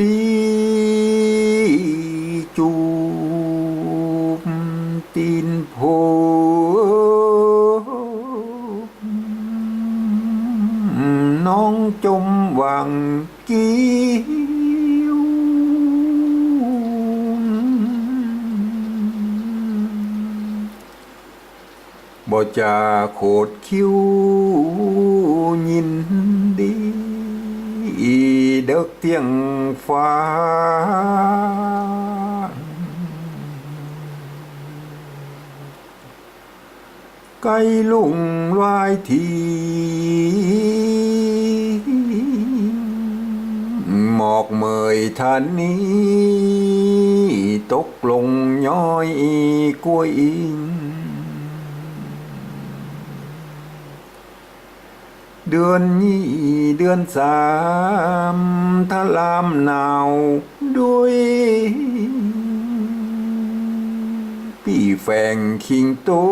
ปีจูบตีนโพน้องจมหวังกิ้วบ่จะโคดคิ้วยินดี เด็กเตียงฟ้าไก่ลุงลายทีหมอก เมยทันนี้ตกลงย้อยกล้วยอิงเดือนนี้เดือนสามทะลามหนาวด้วยพี่แฝงคิงโต้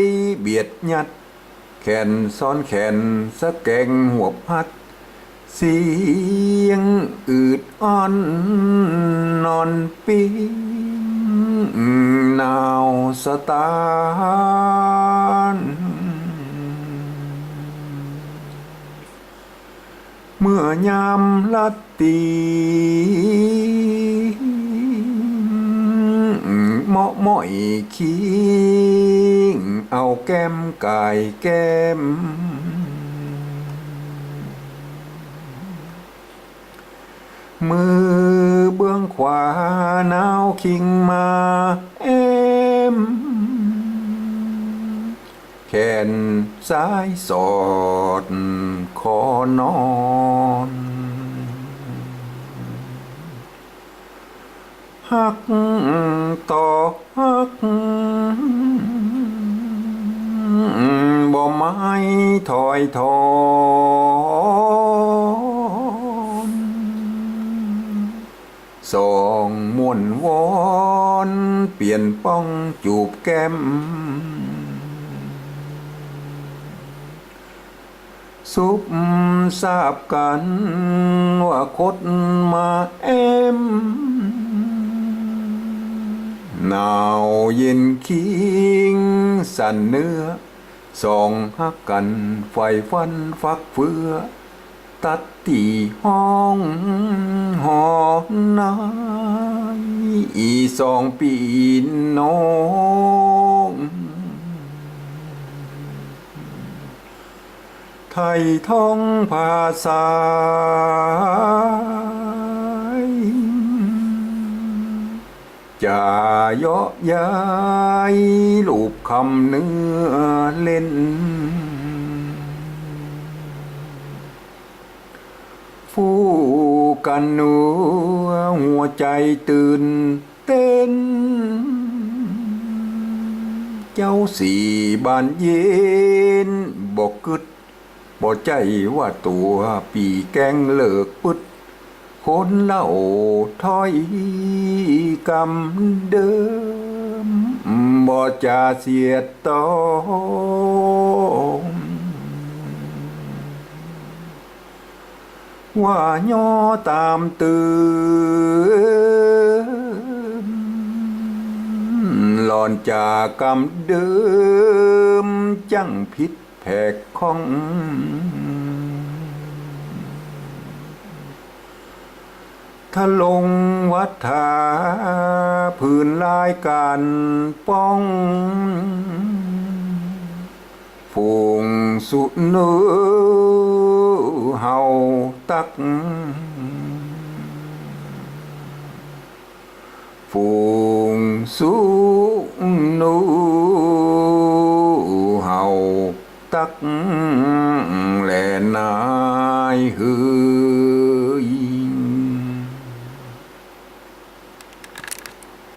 ยเบียดยัด แขนซ้อนแขนสะแกงหัวพัด เสียงอืดอ่อนนอนปิ้งหนาวสตาร์ เมื่อยามลัดตีเหมาะหม่อยคิงเอาแก้มกายแก้ม มือเบื้องขวาหนาวคิงมาเอ แขนซ้ายสอดคอนอน หักต่อหักบ่ไม้ถอยทอนสองม่วนวอน เปลี่ยนป้องจูบแก้ม ซุบทราบกัน ว่าคดมาเอ็มหนาวเย็นคิงสั่นเนื้อสองหักกันไฟฟันฟักเฟือ ตัดตีห้องหอนายอีสองปีน้อง ไท ยท่องภาษาจะเยาะย้ายลูกคำเนื้อเล่น ฟูกันหนัวหัวใจตื่นเต้น เจ้าสี่บานเย็นบอกกึด บอกใจว่าตัวปีแกงเลิกปึดคนเล่าถอยกำเดิมบ่จะเสียดตอมว่าย่อตามตื่นหลอนจากกรรมเดิมจังผิด แผกของถ้าลงวัฏฐาพื้นลายการป้องฝูงสุนือเฮาตัก ฝูงสุนู ตักแลนายหือ